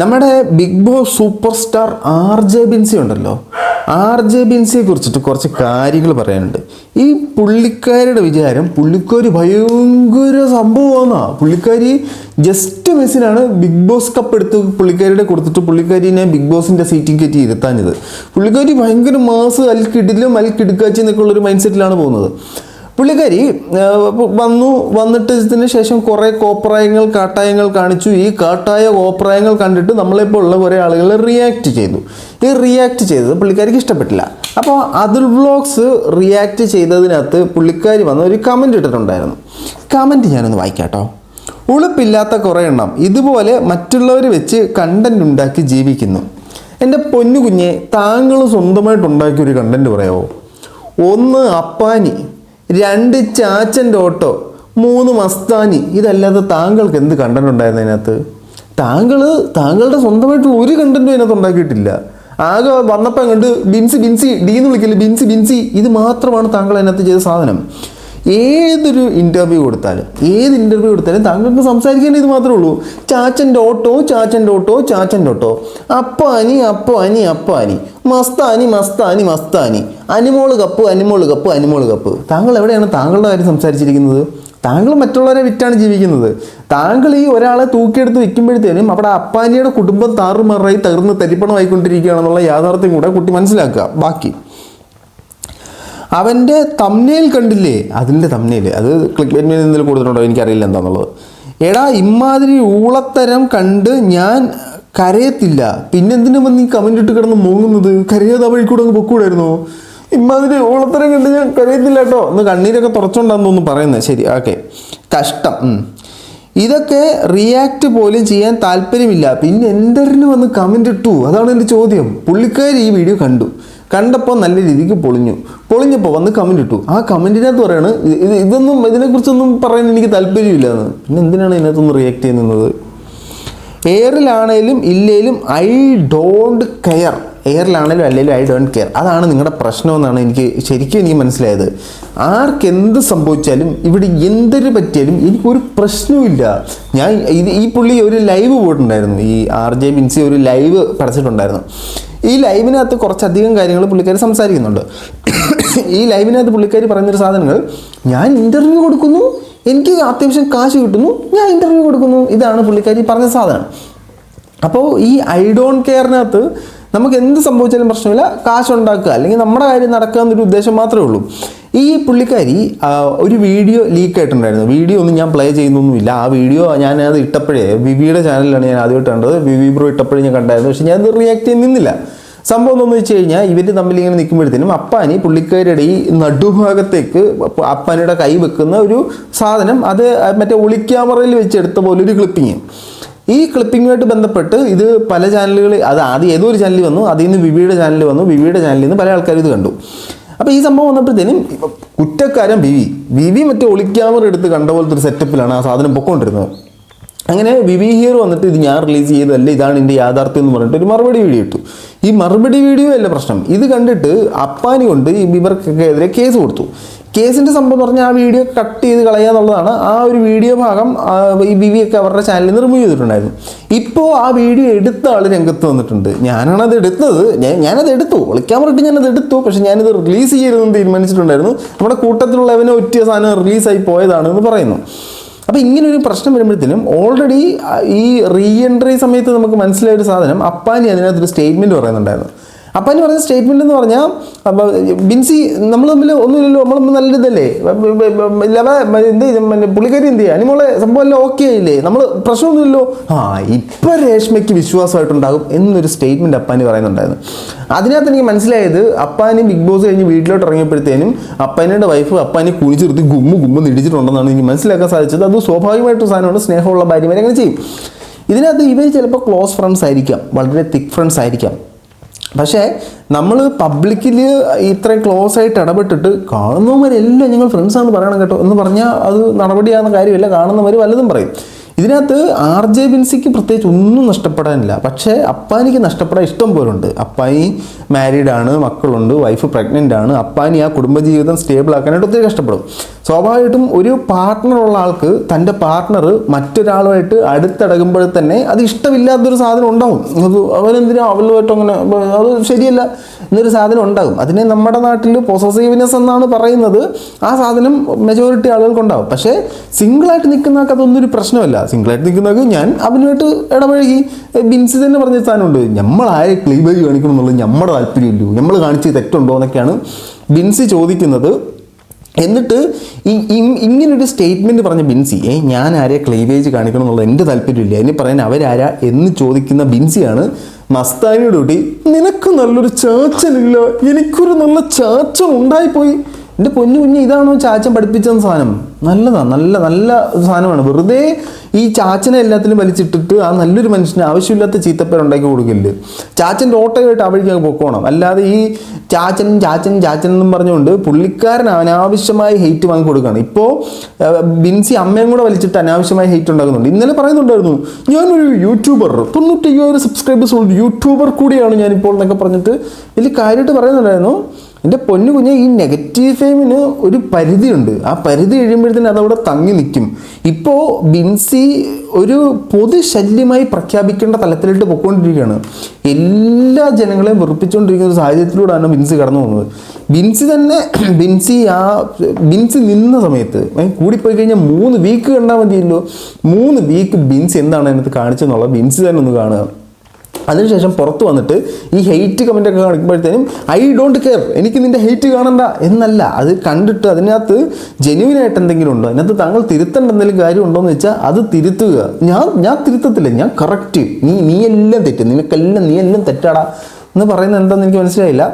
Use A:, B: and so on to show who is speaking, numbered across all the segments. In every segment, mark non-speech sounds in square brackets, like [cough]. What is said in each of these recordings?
A: നമ്മുടെ Bigg Boss super star R J Binsy ഉണ്ടല്ലോ. R J ബിൻസിയെ കുറിച്ചിട്ട് കുറച്ച് കാര്യങ്ങൾ പറയാനുണ്ട്. ഈ പുള്ളിക്കാരിയുടെ വിചാരം പുള്ളിക്കാരി ഭയങ്കര സംഭവമാണെന്നാ പുള്ളിക്കാരി ജസ്റ്റ് മിസ്സിനാണ് ബിഗ് ബോസ് കപ്പ് എടുത്ത് പുള്ളിക്കാരിയുടെ കൊടുത്തിട്ട് പുള്ളിക്കാരിനെ ബിഗ് ബോസിന്റെ സീറ്റിംഗ് കയറ്റി ഇരുത്താഞ്ഞത്. പുള്ളിക്കാരി ഭയങ്കര മാസ് അൽക്കിടിലും അൽക്കിടുക്കാച്ചി എന്നൊക്കെ ഉള്ളൊരു മൈൻഡ് സെറ്റിലാണ് പോകുന്നത്. പുള്ളിക്കാരി വന്നു വന്നിട്ട് ഇതിന് ശേഷം കുറേ കോപ്രായങ്ങൾ കാട്ടായങ്ങൾ കാണിച്ചു. ഈ കാട്ടായ കോപ്രായങ്ങൾ കണ്ടിട്ട് നമ്മളെപ്പോലുള്ള കുറേ ആളുകൾ റിയാക്ട് ചെയ്തു. ഈ റിയാക്ട് ചെയ്തത് പുള്ളിക്കാരിക്ക് ഇഷ്ടപ്പെട്ടില്ല. അപ്പോൾ അതുൽ വ്ളോഗ്സ് റിയാക്ട് ചെയ്തതിനകത്ത് പുള്ളിക്കാരി വന്ന് ഒരു കമന്റ് ഇട്ടിട്ടുണ്ടായിരുന്നു. കമന്റ് ഞാനൊന്ന് വായിക്കാട്ടോ. ഉളുപ്പില്ലാത്ത കുറേ എണ്ണം ഇതുപോലെ മറ്റുള്ളവർ വെച്ച് കണ്ടന്റ് ഉണ്ടാക്കി ജീവിക്കുന്നു. എന്റെ പൊന്നു കുഞ്ഞെ താങ്കൾ സ്വന്തമായിട്ട് ഉണ്ടാക്കിയ ഒരു കണ്ടന്റ് പറയാമോ ഒന്ന് അപ്പാനി. രണ്ട് ചാച്ചന്റെ ഓട്ടോ മൂന്ന് മസ്താനി. ഇതല്ലാതെ താങ്കൾക്ക് എന്ത് കണ്ടന്റ് ഉണ്ടായിരുന്നു അതിനകത്ത്? താങ്കൾ താങ്കളുടെ സ്വന്തമായിട്ട് ഒരു കണ്ടന്റും അതിനകത്ത് ഉണ്ടാക്കിയിട്ടില്ല. ആകെ വന്നപ്പോൾ കണ്ട് ബിൻസി ബിൻസി ഡീന്ന് വിളിക്കില്ല ബിൻസി ബിൻസി. ഇത് മാത്രമാണ് താങ്കൾ അതിനകത്ത് ചെയ്ത സാധനം. ഏതൊരു ഇന്റർവ്യൂ കൊടുത്താലും ഏത് ഇന്റർവ്യൂ കൊടുത്താലും താങ്കൾക്ക് സംസാരിക്കേണ്ട ഇത് മാത്രമേ ഉള്ളൂ. ചാച്ചന്റെ ഓട്ടോ ചാച്ചന്റെ ഓട്ടോ ചാച്ചന്റെ ഓട്ടോ. അപ്പ അനി അപ്പ അനി അപ്പ അനി Mastani Mastani Mastani. Animol cup Animol cup Animol cup. താങ്കൾ എവിടെയാണ് താങ്കളുടെ കാര്യം സംസാരിച്ചിരിക്കുന്നത്? താങ്കൾ മറ്റുള്ളവരെ വിറ്റാണ് ജീവിക്കുന്നത്. താങ്കൾ ഈ ഒരാളെ തൂക്കിയെടുത്ത് വിൽക്കുമ്പോഴത്തേനും അവിടെ അപ്പാനിയുടെ കുടുംബം താറുമാറായി തകർന്ന് തരിപ്പണമായിക്കൊണ്ടിരിക്കുകയാണെന്നുള്ള യാഥാർത്ഥ്യം കൂടെ കുട്ടി മനസ്സിലാക്കുക. ബാക്കി. അവന്റെ തമ്നയിൽ കണ്ടില്ലേ? അതിന്റെ തമ്നയിൽ അത് ക്ലിക്ക് ബെറ്റ് എന്തെങ്കിലും കൊടുത്തിട്ടുണ്ടോ? എനിക്കറിയില്ല എന്താണെന്നുള്ളത് എടാ ഇമാതിരി ഊളത്തരം കണ്ട് ഞാൻ കരയത്തില്ല. പിന്നെന്തിനു വന്ന് ഈ കമന്റ് ഇട്ട് കിടന്ന് മൂങ്ങുന്നത്? കരയാതെ വഴി കൂടെ അങ്ങ് പൊക്കൂടായിരുന്നോ ഇമാതിരി ഊളത്തരം കണ്ട് ഞാൻ കരയത്തില്ല കേട്ടോ. ഒന്ന് കണ്ണീരൊക്കെ തുറച്ചോണ്ടാന്ന് തോന്നുന്നു പറയുന്നത്. ശരി ഓക്കെ കഷ്ടം. ഇതൊക്കെ റിയാക്ട് പോലും ചെയ്യാൻ താല്പര്യമില്ല. പിന്നെ എന്റെ വന്ന് കമന്റ് ഇട്ടു? അതാണ് എന്റെ ചോദ്യം. പുള്ളിക്കാരി ഈ വീഡിയോ കണ്ടു. കണ്ടപ്പോൾ നല്ല രീതിക്ക് പൊളിഞ്ഞു. പൊളിഞ്ഞപ്പോൾ വന്ന് കമന്റ് ഇട്ടു. ആ കമന്റിനകത്ത് പറയാണ് ഇത് ഇത് ഇതൊന്നും ഇതിനെക്കുറിച്ചൊന്നും പറയാൻ എനിക്ക് താല്പര്യമില്ല എന്ന് പിന്നെ എന്തിനാണ് ഇതിനകത്തൊന്ന് റിയാക്ട് ചെയ്യുന്നത്? എയറിലാണേലും ഇല്ലേലും ഐ ഡോണ്ട് കെയർ എയറിലാണേലും അല്ലെങ്കിലും ഐ ഡോണ്ട് കെയർ അതാണ് നിങ്ങളുടെ പ്രശ്നമെന്നാണ് എനിക്ക് ശരിക്കും എനിക്ക് മനസ്സിലായത്. ആർക്കെന്ത് സംഭവിച്ചാലും ഇവിടെ എന്തൊരു പറ്റിയാലും എനിക്കൊരു പ്രശ്നവുമില്ല. ഞാൻ ഇത് ഈ പുള്ളി ഒരു ലൈവ് പോയിട്ടുണ്ടായിരുന്നു. ഈ ആർ ജെ ബിൻസി ഒരു ലൈവ് പടച്ചിട്ടുണ്ടായിരുന്നു. ഈ ലൈവിനകത്ത് കുറച്ചധികം കാര്യങ്ങൾ പുള്ളിക്കാർ സംസാരിക്കുന്നുണ്ട്. ഈ ലൈവിനകത്ത് പുള്ളിക്കാർ പറയുന്നൊരു സാധനങ്ങൾ ഞാൻ ഇന്റർവ്യൂ കൊടുക്കുന്നു എനിക്ക് അത്യാവശ്യം കാശ് കിട്ടുന്നു ഞാൻ ഇന്റർവ്യൂ കൊടുക്കുന്നു. ഇതാണ് പുള്ളിക്കാരി പറഞ്ഞ സാധനം. അപ്പോൾ ഈ ഐ ഡോണ്ട് കെയറിനകത്ത് നമുക്ക് എന്ത് സംഭവിച്ചാലും പ്രശ്നമില്ല. കാശ് ഉണ്ടാക്കുക അല്ലെങ്കിൽ നമ്മുടെ കാര്യം നടക്കുക എന്നൊരു ഉദ്ദേശം മാത്രമേ ഉള്ളൂ. ഈ പുള്ളിക്കാരി ഒരു വീഡിയോ ലീക്ക് ആയിട്ടുണ്ടായിരുന്നു. വീഡിയോ ഒന്നും ഞാൻ പ്ലേ ചെയ്യുന്നൊന്നുമില്ല. ആ വീഡിയോ ഞാൻ അത് ഇട്ടപ്പോഴേ വിവിയുടെ ചാനലിലാണ് ഞാൻ ആദ്യമായിട്ട് കണ്ടത്. വിവി ബ്രോ ഇട്ടപ്പോഴേ ഞാൻ കണ്ടായിരുന്നു. പക്ഷേ ഞാൻ റിയാക്ട് ചെയ്യാൻ നിന്നില്ല. സംഭവം എന്താണെന്ന് വെച്ച് കഴിഞ്ഞാൽ ഇവർ തമ്മിൽ ഇങ്ങനെ നിൽക്കുമ്പോഴത്തേനും അപ്പാനി പുള്ളിക്കാരുടെ ഈ നടുഭാഗത്തേക്ക് അപ്പാനിയുടെ കൈ വെക്കുന്ന ഒരു സാധനം അത് മറ്റേ ഒളിക്യാമറയിൽ വെച്ചെടുത്ത പോലെ ഒരു ക്ലിപ്പിങ് ഈ ക്ലിപ്പിങ്ങുമായിട്ട് ബന്ധപ്പെട്ട് ഇത് പല ചാനലുകളിൽ അത് ആദ്യം ഏതോ ഒരു ചാനലിൽ വന്നു. അതിൽ നിന്ന് വിവിയുടെ ചാനലിൽ വന്നു. വിവിയുടെ ചാനലിൽ നിന്ന് പല ആൾക്കാരും ഇത് കണ്ടു. അപ്പോൾ ഈ സംഭവം വന്നപ്പോഴത്തേനും കുറ്റക്കാരൻ വി വി വി വി മറ്റേ ഒളിക്യാമറ എടുത്ത് കണ്ട പോലത്തെ ഒരു സെറ്റപ്പിലാണ് ആ സാധനം പൊക്കോണ്ടിരുന്നത്. അങ്ങനെ വിവി ഹിയർ വന്നിട്ട് ഇത് ഞാൻ റിലീസ് ചെയ്തതല്ല ഇതാണ് എന്റെ യാഥാർത്ഥ്യം എന്ന് പറഞ്ഞിട്ട് ഒരു മറുപടി വീഡിയോ ഇട്ടു. ഈ മറുപടി വീഡിയോ അല്ല പ്രശ്നം. ഇത് കണ്ടിട്ട് അപ്പാനി കൊണ്ട് ഈ ഇവർക്കെതിരെ കേസ് കൊടുത്തു. കേസിന്റെ സംഭവം എന്ന് പറഞ്ഞാൽ ആ വീഡിയോ കട്ട് ചെയ്ത് കളയുക എന്നുള്ളതാണ്. ആ ഒരു വീഡിയോ ഭാഗം ഈ ഒക്കെ അവരുടെ ചാനലിൽ നിന്ന് റിമൂവ് ചെയ്തിട്ടുണ്ടായിരുന്നു. ഇപ്പോൾ ആ വീഡിയോ എടുത്ത ആൾ രംഗത്ത് വന്നിട്ടുണ്ട്. ഞാനാണ് അത് എടുത്തത്. ഞാൻ ഞാനത് എടുത്തു. വിളിക്കാൻ ഇട്ട് ഞാനത് എടുത്തു. പക്ഷേ ഞാനിത് റിലീസ് ചെയ്യരുതെന്ന് തീരുമാനിച്ചിട്ടുണ്ടായിരുന്നു. നമ്മുടെ കൂട്ടത്തിലുള്ളവനെ ഒറ്റ സാധനം റിലീസായി പോയതാണ് എന്ന് പറയുന്നു. അപ്പോൾ ഇങ്ങനെ ഒരു പ്രശ്നം വരുമ്പോഴത്തേനും ഓൾറെഡി ഈ റീ എൻട്രി സമയത്ത് നമുക്ക് മനസ്സിലായ ഒരു സാധനം അപ്പാനി അതിനകത്തൊരു സ്റ്റേറ്റ്മെന്റ് പറയുന്നുണ്ടായിരുന്നു. അപ്പാനി പറഞ്ഞ സ്റ്റേറ്റ്മെന്റ് എന്ന് പറഞ്ഞാൽ ബിൻസി നമ്മൾ തമ്മിൽ ഒന്നുമില്ലല്ലോ നമ്മൾ നല്ല ഇതല്ലേ? ലവ എന്ത് പുള്ളിക്കാരി എന്ത് ചെയ്യുക അനിമോളെ സംഭവം എല്ലാം ഓക്കെ ആയില്ലേ? നമ്മൾ പ്രശ്നമൊന്നുമില്ലല്ലോ. ആ ഇപ്പം രേഷ്മയ്ക്ക് വിശ്വാസമായിട്ടുണ്ടാകും എന്നൊരു സ്റ്റേറ്റ്മെന്റ് അപ്പാനി പറയുന്നുണ്ടായിരുന്നു. അതിനകത്ത് എനിക്ക് മനസ്സിലായത് അപ്പാനി ബിഗ് ബോസ് കഴിഞ്ഞ് വീട്ടിലോട്ട് ഇറങ്ങിയപ്പോഴത്തേനും അപ്പാനിയുടെ വൈഫ് അപ്പാനി കുനിച്ചെടുത്ത് ഗുമ്മ ഗുമ്മ നിടിച്ചിട്ടുണ്ടെന്നാണ് എനിക്ക് മനസ്സിലാക്കാൻ സാധിച്ചത്. അത് സ്വാഭാവികമായിട്ട് സാധനമാണ് സ്നേഹമുള്ള ഭാര്യമാരെ അങ്ങനെ ചെയ്യും. ഇതിനകത്ത് ഇവർ ചിലപ്പോൾ ക്ലോസ് ഫ്രണ്ട്സ് ആയിരിക്കാം വളരെ തിക്ക് ഫ്രണ്ട്സ് ആയിരിക്കാം. പക്ഷേ നമ്മൾ പബ്ലിക്കിൽ ഇത്രയും ക്ലോസ് ആയിട്ട് ഇടപെട്ടിട്ട് കാണുന്നവരെല്ലാം ഞങ്ങൾ ഫ്രണ്ട്സാണെന്ന് പറയണം കേട്ടോ. എന്ന് പറഞ്ഞാൽ അത് നടപടിയാകുന്ന കാര്യമില്ല. കാണുന്നവർ വല്ലതും പറയും. ഇതിനകത്ത് ആർ ജെ ബിൻസിക്ക് പ്രത്യേകിച്ച് ഒന്നും നഷ്ടപ്പെടാനില്ല. പക്ഷേ അപ്പാനിക്ക് നഷ്ടപ്പെടാൻ ഇഷ്ടം പോലെ ഉണ്ട് അപ്പാനി മാരീഡ് ആണ് മക്കളുണ്ട് വൈഫ് പ്രഗ്നന്റ് ആണ്. അപ്പാനി ആ കുടുംബജീവിതം സ്റ്റേബിൾ ആക്കാനായിട്ട് ഒത്തിരി കഷ്ടപ്പെടും. സ്വാഭാവികമായിട്ടും ഒരു പാർട്ട്ണർ ഉള്ള ആൾക്ക് തന്റെ പാർട്ട്ണർ മറ്റൊരാളുമായിട്ട് അടുത്തടകുമ്പോൾ തന്നെ അത് ഇഷ്ടമില്ലാത്തൊരു സാധനം ഉണ്ടാവും. അത് അവനെന്തിനാ അവളുമായിട്ട് അങ്ങനെ അത് ശരിയല്ല എന്നൊരു സാധനം ഉണ്ടാകും. അതിനെ നമ്മുടെ നാട്ടിൽ പൊസസീവ്നെസ് എന്നാണ് പറയുന്നത്. ആ സാധനം മെജോറിറ്റി ആളുകൾക്കുണ്ടാവും. പക്ഷേ സിംഗിളായിട്ട് നിൽക്കുന്നവർക്ക് അതൊന്നും ഒരു പ്രശ്നമല്ല. സിംഗിളായിട്ട് നിൽക്കുന്നതൊക്കെ ഞാൻ അവനുമായിട്ട് ഇടപഴകി. ബിൻസി തന്നെ പറഞ്ഞ സാധനമുണ്ട് നമ്മൾ ക്ലീബേജ് കാണിക്കണം എന്നുള്ളത് നമ്മുടെ താല്പര്യമില്ലൂ നമ്മൾ കാണിച്ച് തെറ്റുണ്ടോ എന്നൊക്കെയാണ് ബിൻസി ചോദിക്കുന്നത്. എന്നിട്ട് ഇങ്ങനൊരു സ്റ്റേറ്റ്മെന്റ് പറഞ്ഞ ബിൻസി ഏ ഞാൻ ആരെ ക്ലീവേജ് കാണിക്കണം എന്നുള്ളത് എന്റെ താല്പര്യമില്ല എന്നെ പറയാൻ അവരാരാ എന്ന് ചോദിക്കുന്ന ബിൻസിയാണ് മസ്താനിയുടെ കൂട്ടി. നിനക്ക് നല്ലൊരു ചാച്ചനില്ല. എനിക്കൊരു നല്ല ചാച്ചൻ ഉണ്ടായിപ്പോയി. എന്റെ പൊന്നു കുഞ്ഞ് ഇതാണോ ചാച്ചൻ പഠിപ്പിച്ചെന്ന സാധനം? നല്ലതാണ് നല്ല നല്ല സാധനമാണ്. വെറുതെ ഈ ചാച്ചനെ എല്ലാത്തിലും വലിച്ചിട്ടിട്ട് ആ നല്ലൊരു മനുഷ്യന് ആവശ്യമില്ലാത്ത ചീത്തപ്പേർ ഉണ്ടാക്കി കൊടുക്കില്ല ചാച്ചന്റെ ഓട്ടോയായിട്ട് ആ വഴിക്ക് അങ്ങ് പൊക്കോണം. അല്ലാതെ ഈ ചാച്ചൻ ചാച്ചൻ ചാച്ചൻ എന്നും പറഞ്ഞുകൊണ്ട് പുള്ളിക്കാരൻ അനാവശ്യമായി ഹെയ്റ്റ് വാങ്ങി കൊടുക്കുകയാണ്. ഇപ്പോൾ ബിൻസി അമ്മയും കൂടെ വലിച്ചിട്ട് അനാവശ്യമായി ഹെയ്റ്റ് ഉണ്ടാക്കുന്നുണ്ട്. ഇന്നലെ പറയുന്നുണ്ടായിരുന്നു ഞാനൊരു യൂട്യൂബർ തൊണ്ണൂറ്റി അയ്യായിരം സബ്സ്ക്രൈബേഴ്സ് ഉള്ള യൂട്യൂബർ കൂടിയാണ് ഞാനിപ്പോൾ എന്നൊക്കെ പറഞ്ഞിട്ട് വലിയ കാര്യമായിട്ട് പറയുന്നുണ്ടായിരുന്നു. എന്റെ പൊന്നു കുഞ്ഞ് ഈ നെഗറ്റീവ് ഫെയിമിന് ഒരു പരിധിയുണ്ട്. ആ പരിധി കഴിയുമ്പോഴത്തേന് അതവിടെ തങ്ങി നിൽക്കും. ഇപ്പോൾ ബിൻസി ഒരു പൊതുശല്യമായി പ്രഖ്യാപിക്കേണ്ട തലത്തിലോട്ട് പൊയ്ക്കൊണ്ടിരിക്കുകയാണ് എല്ലാ ജനങ്ങളെയും വെറുപ്പിച്ചുകൊണ്ടിരിക്കുന്ന ഒരു സാഹചര്യത്തിലൂടെയാണ് ബിൻസി കടന്നു പോകുന്നത്. ബിൻസി തന്നെ [clears throat] ബിൻസി ആ ബിൻസി നിന്ന സമയത്ത് കൂടിപ്പോയി കഴിഞ്ഞാൽ മൂന്ന് വീക്ക് കണ്ടാൽ മതിയല്ലോ. മൂന്ന് വീക്ക് ബിൻസി എന്താണ് അതിനകത്ത് കാണിച്ചെന്നുള്ളത് ബിൻസി തന്നെ ഒന്ന് കാണുക. അതിനുശേഷം പുറത്ത് വന്നിട്ട് ഈ ഹെയ്റ്റ് കമന്റ് ഒക്കെ കാണിക്കുമ്പോഴത്തേനും ഐ ഡോണ്ട് കെയർ എനിക്ക് നിന്റെ ഹെയ്റ്റ് കാണണ്ട. എന്നല്ല അത് കണ്ടിട്ട് അതിനകത്ത് ജെന്യൂനായിട്ട് എന്തെങ്കിലും ഉണ്ടോ? അതിനകത്ത് താങ്കൾ തിരുത്തേണ്ട എന്തെങ്കിലും കാര്യം ഉണ്ടോ എന്ന് വെച്ചാൽ അത് തിരുത്തുക. ഞാൻ ഞാൻ തിരുത്തത്തില്ല. ഞാൻ കറക്റ്റ് നീ നീ എല്ലാം തെറ്റ്. നിനക്കെല്ലാം നീ എല്ലാം തെറ്റാടാ. എന്ന് പറയുന്നത് എന്താണെന്ന് എനിക്ക് മനസ്സിലായില്ല.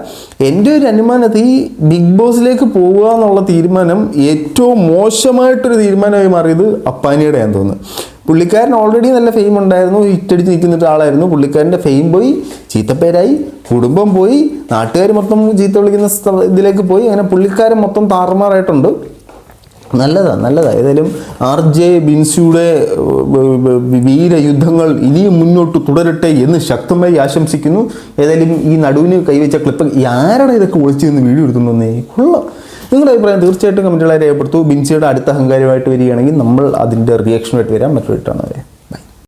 A: എന്റെ ഒരു അനുമാനത്തിൽ ഈ ബിഗ് ബോസിലേക്ക് പോവുക എന്നുള്ള തീരുമാനം ഏറ്റവും മോശമായിട്ടൊരു തീരുമാനമായി മാറിയത് അപ്പാനിയുടെ അപ്പാനിയുടെയാന്ന് തോന്നുന്നു. പുള്ളിക്കാരൻ ഓൾറെഡി നല്ല ഫെയിം ഉണ്ടായിരുന്നു ഹിറ്റടിച്ച് നിൽക്കുന്ന ഒരാളായിരുന്നു. പുള്ളിക്കാരന്റെ ഫെയിം പോയി ചീത്തപ്പേരായി കുടുംബം പോയി നാട്ടുകാർ മൊത്തം ചീത്ത വിളിക്കുന്ന ഇതിലേക്ക് പോയി. അങ്ങനെ പുള്ളിക്കാരൻ മൊത്തം താറുമാറായിട്ടുണ്ട്. നല്ലതാ നല്ലതാണ് ഏതായാലും ആർ ജെ ബിൻസിയുടെ വീരയുദ്ധങ്ങൾ ഇനിയും മുന്നോട്ട് തുടരട്ടെ എന്ന് ശക്തമായി ആശംസിക്കുന്നു. ഏതായാലും ഈ നടുവിന് കൈവച്ച ക്ലിപ്പ് ആരാണ് ഇതൊക്കെ ഒളിച്ചു നിന്ന് വീഡിയോ എടുക്കുന്നതെന്നേ കൊള്ളാം. നിങ്ങളുടെ അഭിപ്രായം തീർച്ചയായിട്ടും കമന്റുകളെ രേഖപ്പെടുത്തു. ബിൻസിയുടെ അടുത്ത അഹങ്കാരമായിട്ട് വരികയാണെങ്കിൽ നമ്മൾ അതിന്റെ റിയാക്ഷനായിട്ട് വരാം. മറ്റൊരു വരെ.